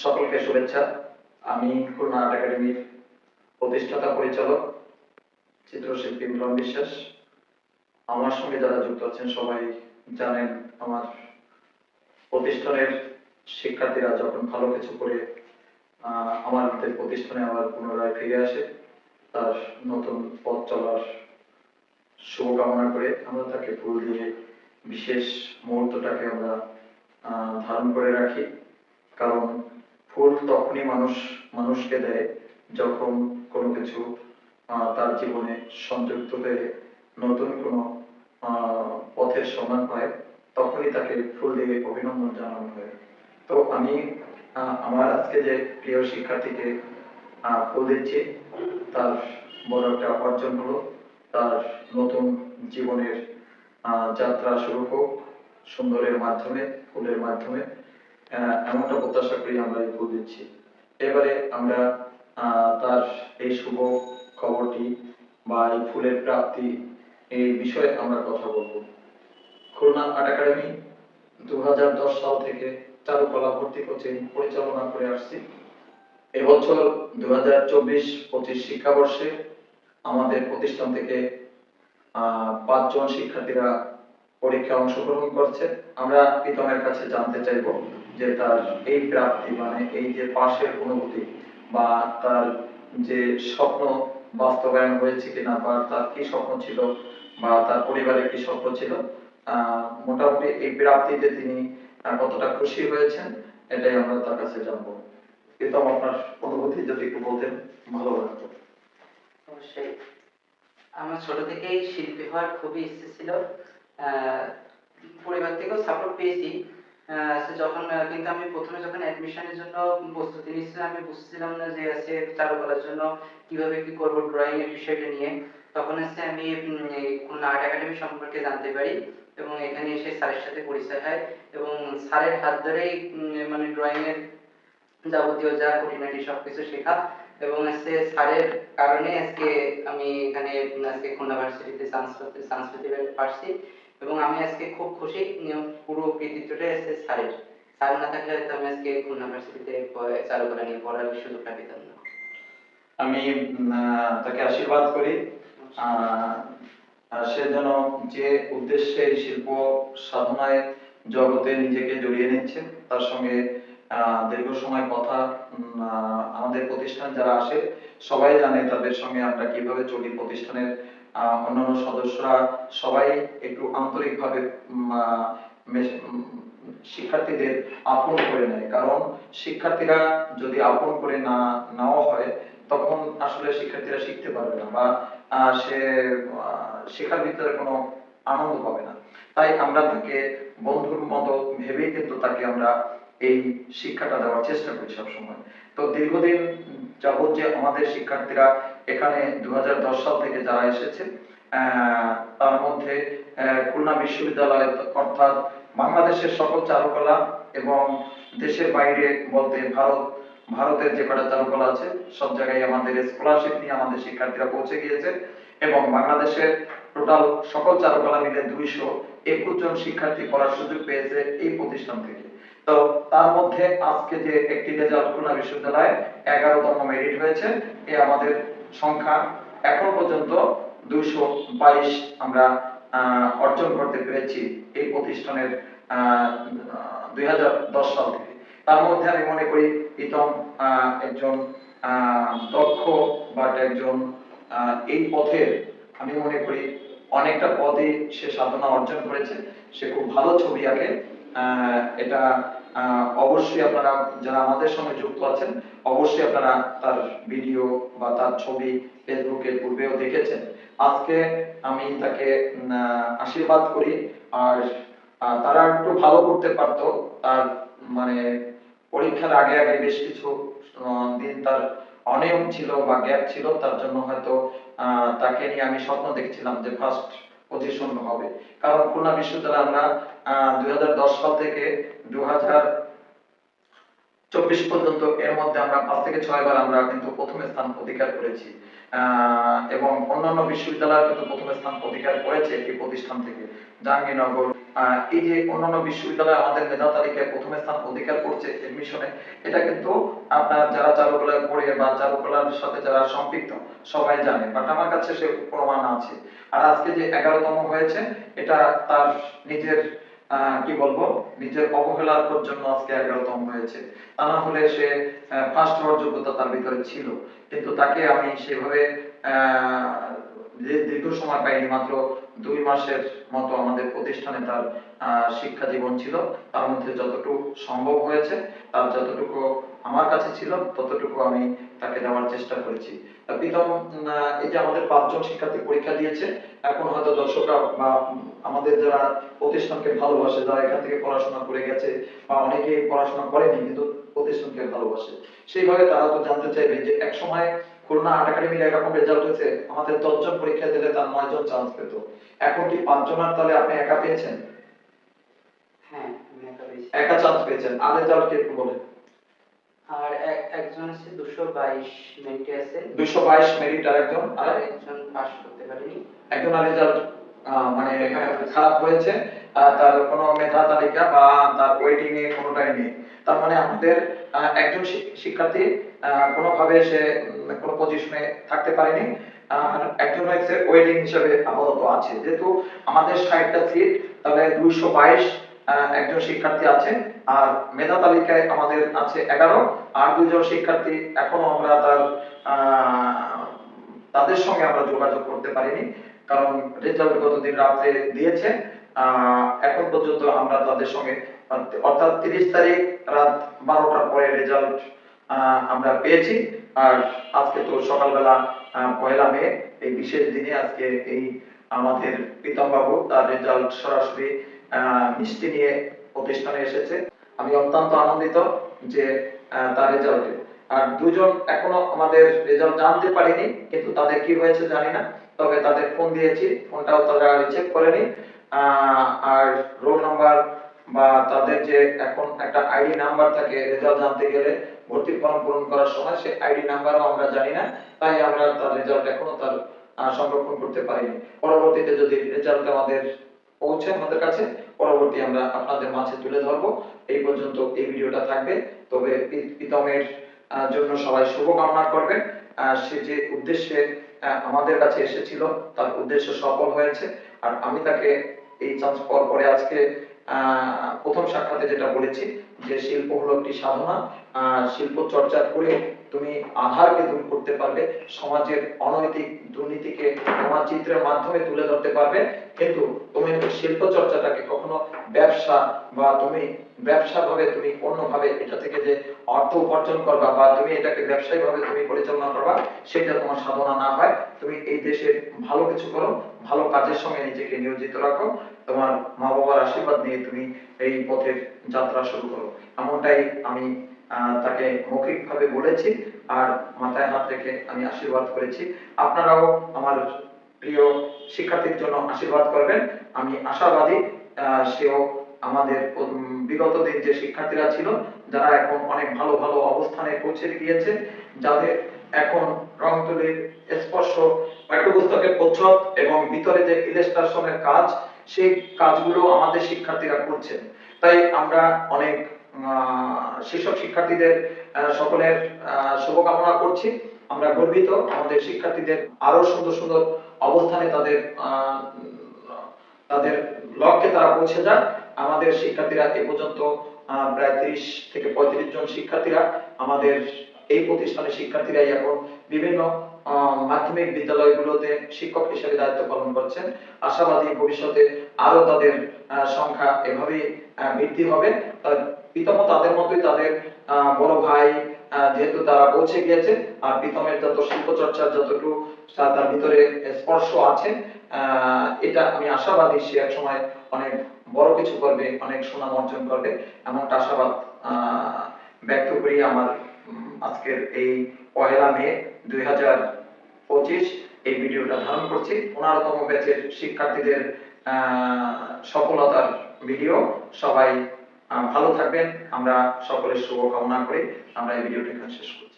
সকলকে শুভেচ্ছা। আমি খুলনা আর্ট একাডেমির প্রতিষ্ঠাতা, পরিচালক, চিত্রশিল্পী মিলন বিশ্বাস। আমার সঙ্গে যারা যুক্ত আছেন, সবাই জানেন আমার প্রতিষ্ঠানের শিক্ষার্থীরা যখন ভালো কিছু করে আমাদের প্রতিষ্ঠানে আবার পুনরায় ফিরে আসে, তার নতুন পথ চলার শুভকামনা করে আমরা তাকে ফুল দিয়ে বিশেষ মুহূর্তটাকে আমরা ধারণ করে রাখি। কারণ ফুল তখনই মানুষ, মানুষকে দেয় যখন কোনো কিছু তার জীবনে সংযুক্ত হয়ে নতুন কোনো পথের সন্ধান পায়, তখনই তাকে ফুল দিয়ে অভিনন্দন জানানো হয়। তো আমি আমার আজকে যে প্রিয় শিক্ষার্থীকে ফুল দিচ্ছি, তার বড় একটা অর্জন হলো, তার নতুন জীবনের যাত্রা শুরু হোক সুন্দরের মাধ্যমে, ফুলের মাধ্যমে। এমনটা প্রত্যাশা করি আমরা এই ফুল দিচ্ছি। এবারে আমরা তার এই শুভ খবরটি বা এই ফুলের প্রাপ্তি এই বিষয়ে আমরা কথা বলব। খুলনা আর্ট একাডেমি দু সাল থেকে চারুকলা ভর্তি কোচিং পরিচালনা করে আসছি। এবছর দু হাজার চব্বিশ পঁচিশ শিক্ষাবর্ষে আমাদের প্রতিষ্ঠান থেকে পাঁচজন শিক্ষার্থীরা পরীক্ষায় অংশগ্রহণ করছে। আমরা প্রীতমের কাছে জানতে চাইব যে তার এই প্রাপ্তি মানে এই যে পাশের অনুভূতি বা তার যে স্বপ্ন বাস্তবায়ন হয়েছে কিনা বা তার কি স্বপ্ন ছিল বা তার পরিবারের কি স্বপ্ন ছিল মোটামুটি এই প্রাপ্তিতে তিনি কতটা খুশি হয়েছেন, এটাই আমরা তার কাছে জানব। প্রীতম, আপনার অনুভূতি যদি একটু বলতেন, ভালো লাগতো। অবশ্যই। আমার ছোট থেকেই শিল্পী হওয়ার খুবই ইচ্ছে ছিল। পরিবার থেকেও সাপোর্ট পেয়েছি। যখন কিন্তু আমি প্রথমে যখন অ্যাডমিশনের জন্য প্রস্তুতি নিচ্ছিলাম, আমি বুঝছিলাম না যে আছে চারুকলার জন্য কীভাবে কি করব ড্রয়িং এর বিষয়টা নিয়ে। তখন এসে আমি খুলনা আর্ট একাডেমি সম্পর্কে জানতে পারি এবং এখানে এসে স্যারের সাথে পরিচয় হয় এবং স্যারের হাত ধরেই মানে ড্রয়িং এর যাবতীয় যা খুঁটিনাটি সবকিছু শেখা এবং আজকে স্যারের কারণে আজকে আমি এখানে আজকে খুলনা ভার্সিটিতে চান্স করতে চান্স পেতে পারছি। এবং আমি আজকে খুব খুশি পুরো কৃতিত্বটা আজকে স্যারের। স্যার না থাকলে হয়তো আমি আজকে খুলনা ভার্সিটিতে প- চারুকলা নিয়ে পড়ার সুযোগটা পেতাম না। আমি তাকে আশীর্বাদ করি। আহ, সে যেন যে উদ্দেশ্যে শিল্প সাধনায় জগতে নিজেকে জড়িয়ে নিচ্ছে তার সঙ্গে আহ, দীর্ঘ সময় কথা আহ, আমাদের প্রতিষ্ঠান যারা আসে সবাই জানে তাদের সঙ্গে আমরা কীভাবে চলি প্রতিষ্ঠানের অন্যান্য সদস্যরা সবাই একটু আন্তরিকভাবে শিক্ষার্থীদের আপন করে নেয়। কারণ শিক্ষার্থীরা যদি আপন করে না নেওয়া হয়, তখন আসলে শিক্ষার্থীরা শিখতে পারবে না বা সে শেখার ভিতরে কোনো আনন্দ পাবে না। তাই আমরা তাকে, বন্ধুর মতো ভেবেই কিন্তু তাকে আমরা এই শিক্ষাটা দেওয়ার চেষ্টা করি সবসময়। তো দীর্ঘদিন যাবত যে আমাদের শিক্ষার্থীরা এখানে দু সাল থেকে যারা এসেছে তার মধ্যে খুলনা বিশ্ববিদ্যালয় অর্থাৎ বাংলাদেশের সকল চারুকলা এবং দেশের বাইরে বলতে ভারত, ভারতের যে কটা চারুকলা আছে, সব জায়গায় আমাদের স্কলারশিপ নিয়ে আমাদের শিক্ষার্থীরা পৌঁছে গিয়েছে এবং বাংলাদেশের টোটাল সকল চারুকলা মিলে দুইশো একুশ জন শিক্ষার্থী পড়ার সুযোগ পেয়েছে এই প্রতিষ্ঠান থেকে। তো তার মধ্যে আজকে যে একটি রেজাল্ট খুলনা বিশ্ববিদ্যালয়ে এগারোতম মেরিট হয়েছে, এ আমাদের সংখ্যা। এখন পর্যন্ত দুইশো বাইশ আমরা অর্জন করতে পেরেছি এই প্রতিষ্ঠানের দুই সাল থেকে। তার মধ্যে আমি মনে করি প্রীতম একজন দক্ষ বাট একজন এই পথের আমি মনে করি অনেকটা পথে সে সাধনা অর্জন করেছে। সে খুব ভালো ছবি আঁকে এটা অবশ্যই আপনারা যারা আমাদের সঙ্গে যুক্ত আছেন, অবশ্যই আপনারা তার ভিডিও বা তার ছবি ফেসবুকে পূর্বেও দেখেছেন। আজকে আমি তাকে আশীর্বাদ করি। আর তারা একটু ভালো করতে পারতো। তার মানে পরীক্ষার আগে আগে বেশ কিছু দিন তার অনিয়ম ছিল বা গ্যাপ ছিল। তার জন্য হয়তো তাকে নিয়ে আমি স্বপ্ন দেখছিলাম যে ফার্স্ট পজিশন হবে। কারণ খুলনা বিশ্ববিদ্যালয়ে আমরা দুই হাজার দশ সাল থেকে দু চব্বিশ পর্যন্ত এর মধ্যে আমরা পাঁচ থেকে ছয় বার আমরা কিন্তু প্রথম স্থান অধিকার করেছি। এবং অন্যান্য বিশ্ববিদ্যালয় কিন্তু প্রথম স্থান অধিকার করেছে এই প্রতিষ্ঠান থেকে। জাহাঙ্গীরনগর এই যে অন্যান্য বিশ্ববিদ্যালয় আমাদের মেধা তালিকায় প্রথম স্থান অধিকার করছে এডমিশনে এটা কিন্তু আপনার যারা চারুকলায় পড়ে বা চারুকলার সাথে যারা সম্পৃক্ত, সবাই জানে। বাট আমার কাছে সে প্রমাণ আছে। আর আজকে যে এগারোতম হয়েছে, এটা তার নিজের কি বলব? নিজের অবহেলার জন্য আজকে এগারোতম হয়েছে। তা না হলে সে ফার্স্ট হওয়ার যোগ্যতা তার ভিতরে ছিল। কিন্তু তাকে আমি সেভাবে দীর্ঘ সময় পাইনি, মাত্র দুই মাসের মতো আমাদের প্রতিষ্ঠানে তার শিক্ষা জীবন ছিল। তার মধ্যে যতটুকু সম্ভব হয়েছে, তার যতটুকু আমার কাছে ছিল, ততটুকু আমি তাকে দেওয়ার চেষ্টা করেছি। প্রীতম এই যে আমাদের পাঁচজন শিক্ষার্থী পরীক্ষা দিয়েছে, এখন হয়তো দর্শকরা বা আমাদের যারা প্রতিষ্ঠানকে ভালোবাসে, যারা এখান থেকে পড়াশোনা করে গেছে বা অনেকেই পড়াশোনা করেনি, কিন্তু প্রতিষ্ঠানকে ভালোবাসে, সেইভাবে তারা তো জানতে চাইবে যে এক সময় খুলনা আর্ট একাডেমির এরকম রেজাল্ট হয়েছে আমাদের দশজন পরীক্ষা দিলে তার নয় জন চান্স পেত। এখন কি পাঁচজনের তাহলে আপনি একা পেয়েছেন? হ্যাঁ একা চান্স পেয়েছেন। আর রেজাল্ট কি একটু বলেন। আর একজন আছে দুশো বাইশ মিনিটে আছে। দুইশো বাইশ মেরিট আর একজন আর আর একজন পাস করতে পারেনি। একজন আর রেজাল্ট মানে খারাপ হয়েছে তার কোনো মেধা তালিকা বা তার ওয়েটিং এ কোনোটাই নেই। তার মানে আমাদের একজন শিক্ষার্থী কোনোভাবে সে কোনো পজিশনে থাকতে পারেনি। আর একজন হচ্ছে ওয়েটিং হিসেবে আপাতত আছে। যেহেতু আমাদের ষাটটা সিট তাহলে দুইশো বাইশ একজন শিক্ষার্থী আছে, আর মেধা তালিকায় আমাদের আছে এগারো, আর দুজন শিক্ষার্থী এখনও আমরা তার তাদের সঙ্গে আমরা যোগাযোগ করতে পারিনি। কারণ রেজাল্ট গতদিন রাত্রে দিয়েছে। এখন পর্যন্ত আমরা তাদের সঙ্গে, অর্থাৎ তিরিশ তারিখ রাত বারোটার পরে রেজাল্ট আমরা পেয়েছি। আর আজকে তো সকালবেলা পয়লা মে, এই বিশেষ দিনে আজকে এই আমাদের প্রীতম বাবু তার রেজাল্ট সরাসরি মিষ্টি নিয়ে প্রতিষ্ঠানে এসেছে। আমি অত্যন্ত আনন্দিত যে তার রেজাল্টে আর দুজন এখনও আমাদের রেজাল্ট জানতে পারিনি, কিন্তু তাদের কি হয়েছে জানি না, তবে তাদের ফোন দিয়েছি ফোনটাও তারা রিচেক করেনি। আর রোল নাম্বার বা তাদের যে এখন একটা আইডি নাম্বার থাকে রেজাল্ট জানতে গেলে ভর্তি ফর্ম পূরণ করার সময় সেই আইডি নাম্বারও আমরা জানি না, তাই আমরা তার রেজাল্ট এখনও তার সংরক্ষণ করতে পারিনি। পরবর্তীতে যদি রেজাল্ট আমাদের পৌঁছে আমাদের কাছে, পরবর্তী আমরা আপনাদের মাঝে তুলে ধরবো। এই পর্যন্ত এই ভিডিওটা থাকবে। তবে প্রীতমের জন্য সবাই শুভকামনা করবেন। সে যে উদ্দেশ্যে আমাদের কাছে এসেছিল, তার উদ্দেশ্য সফল হয়েছে। আর আমি তাকে এই চান্স পর পরে আজকে প্রথম সাক্ষাতে যেটা বলেছি, যে শিল্প হলো একটি সাধনা। শিল্প চর্চা করে তুমি আধারকে দূর করতে পারবে, সমাজের অনৈতিক দুর্নীতিকে তোমার চিত্রের মাধ্যমে তুলে ধরতে পারবে। কিন্তু তুমি শিল্প চর্চাটাকে কখনো ব্যবসা বা তুমি ব্যবসা ভাবে তুমি অন্যভাবে এটা থেকে যে অর্থ উপার্জন করবা বা তুমি এটাকে ব্যবসায়িক ভাবে তুমি পরিচালনা করবা, সেটা তোমার সাধনা না হয়। তুমি এই দেশে ভালো কিছু করো, ভালো কাজের সঙ্গে নিজেকে নিয়োজিত রাখো। তোমার মা বাবার আশীর্বাদ নিয়ে তুমি এই পথের যাত্রা শুরু করো। এমনটাই আমি তাকে মৌখিক ভাবে বলেছি আর মাথায় হাত রেখে আমি আশীর্বাদ করেছি। আপনারাও আমার প্রিয় শিক্ষার্থীর জন্য আশীর্বাদ করবেন। আমি আশাবাদী সেও আমাদের বিগত দিন যে শিক্ষার্থীরা ছিল, যারা এখন অনেক ভালো ভালো অবস্থানে পৌঁছে গিয়েছে, যাদের এখন রং তুলির স্পর্শ, পাঠ্যপুস্তকের প্রচ্ছদ এবং ভিতরে যে ইলাস্ট্রেশনের কাজ, সেই কাজগুলো আমাদের শিক্ষার্থীরা করছেন। তাই আমরা অনেক সেসব শিক্ষার্থীদের সকলের শুভকামনা করছি। আমরা গর্বিত আমাদের শিক্ষার্থীদের আরও সুন্দর সুন্দর অবস্থানে তাদের তাদের লক্ষ্যে তারা পৌঁছে যাক। আমাদের শিক্ষার্থীরা এ পর্যন্ত প্রায় তিরিশ থেকে পঁয়ত্রিশ জন শিক্ষার্থীরা আমাদের এই প্রতিষ্ঠানের শিক্ষার্থীরাই এখন বিভিন্ন মাধ্যমিক বিদ্যালয়গুলোতে শিক্ষক হিসেবে দায়িত্ব পালন করছেন। আশাবাদী ভবিষ্যতে আরও তাদের সংখ্যা এভাবেই বৃদ্ধি হবে। প্রীতম তাদের মতোই তাদের বড় ভাই যেহেতু তারা পৌঁছে গিয়েছে, আর প্রীতমের যত শিল্প চর্চার যতটুকু তার ভিতরে স্পর্শ আছে এটা আমি আশাবাদী সে এক সময় অনেক বড় কিছু করবে, অনেক সুনাম অর্জন করবে, এমনটা আশাবাদ ব্যক্ত করি আমার আজকের এই পহেলা মে দুই হাজার পঁচিশ এই ভিডিওটা ধারণ করছি। পনেরোতম ব্যাচের শিক্ষার্থীদের সফলতার ভিডিও সবাই ভালো থাকবেন। আমরা সকলের শুভকামনা করে। আমরা এই ভিডিওটি এখানে শেষ করছি।